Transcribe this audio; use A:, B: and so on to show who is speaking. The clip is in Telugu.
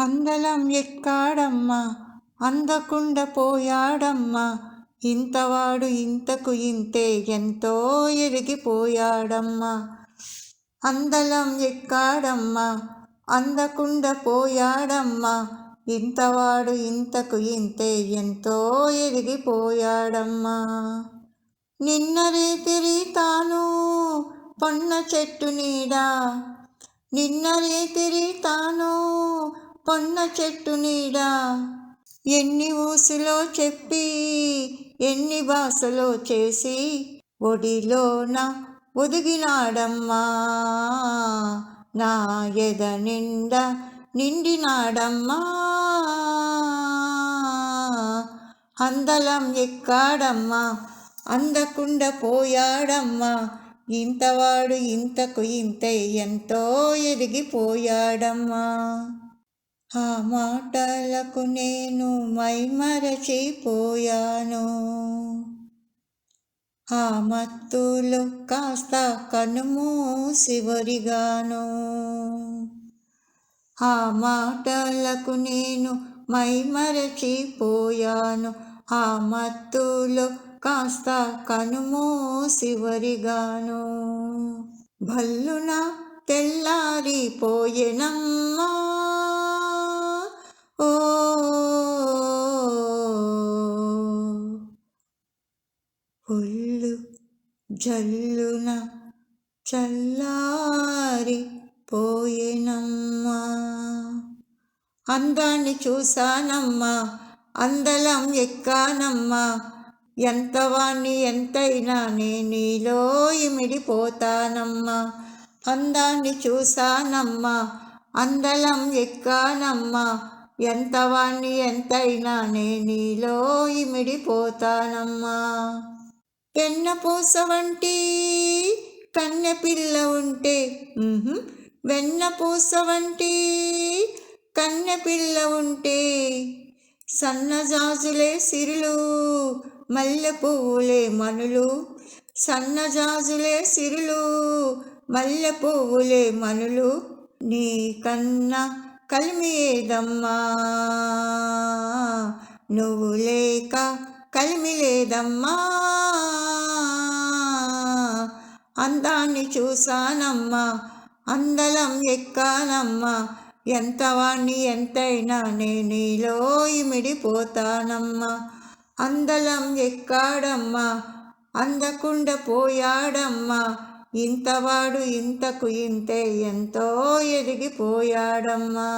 A: అందలం ఎక్కాడమ్మా అందకుండా పోయాడమ్మా. ఇంతవాడు ఇంతకు ఇంతే ఎంతో ఎరిగిపోయాడమ్మా. అందలం ఎక్కాడమ్మా అందకుండా పోయాడమ్మా. ఇంతవాడు ఇంతకు ఇంతే ఎంతో ఎరిగిపోయాడమ్మా. నిన్న రేతిరి తాను పొన్న చెట్టు నీడా. నిన్న రేతిరి తాను పొన్న చెట్టు నీడ. ఎన్ని ఊసులో చెప్పి ఎన్ని భాషలో చేసి ఒడిలోన ఒదిగినాడమ్మా. నా ఎద నిండా నిండినాడమ్మా. అందలం ఎక్కాడమ్మా అందకుండా పోయాడమ్మా. ఇంతవాడు ఇంతకు ఇంతే ఎంతో ఎదిగిపోయాడమ్మా. ఆ మాటలకు నేను మైమరచిపోయాను. ఆ మత్తులు కాస్త కనుమూసివరిగాను ఆ మాటలకు నేను మైమరచిపోయాను. ఆ మత్తులు కాస్త కనుమూసివరిగాను భల్లున తెల్లారిపోయినమ్మా. ఒళ్ళు జల్లున చల్లారి పోయేనమ్మా. అందాన్ని చూసానమ్మా అందలం ఎక్కానమ్మా. ఎంతవాణ్ణి ఎంతైనా నీలో ఇమిడిపోతానమ్మా. అందాన్ని చూసానమ్మా అందలం ఎక్కానమ్మా. ఎంతవాణ్ణి ఎంతైనా నీలో ఇమిడిపోతానమ్మా. వెన్నపూస వంటి కన్నె పిల్ల ఉంటే. వెన్నపూస వంటి కన్నె పిల్ల ఉంటే. సన్నజాజులే సిరులు మల్లె పువ్వులే మనులు. సన్నజాజులే సిరులు మల్లె పువ్వులే మనులు. నీ కన్నా కలిమి ఏదమ్మా నువ్వు లేక కలిమి లేదమ్మా అందాన్ని చూసానమ్మా అందలం ఎక్కానమ్మా. ఎంతవాణ్ణి ఎంతైనా నేనీలో ఇమిడిపోతానమ్మా. అందలం ఎక్కాడమ్మా అందకుండా పోయాడమ్మా. ఇంతవాడు ఇంతకు ఇంతే ఎంతో ఎదిగిపోయాడమ్మా.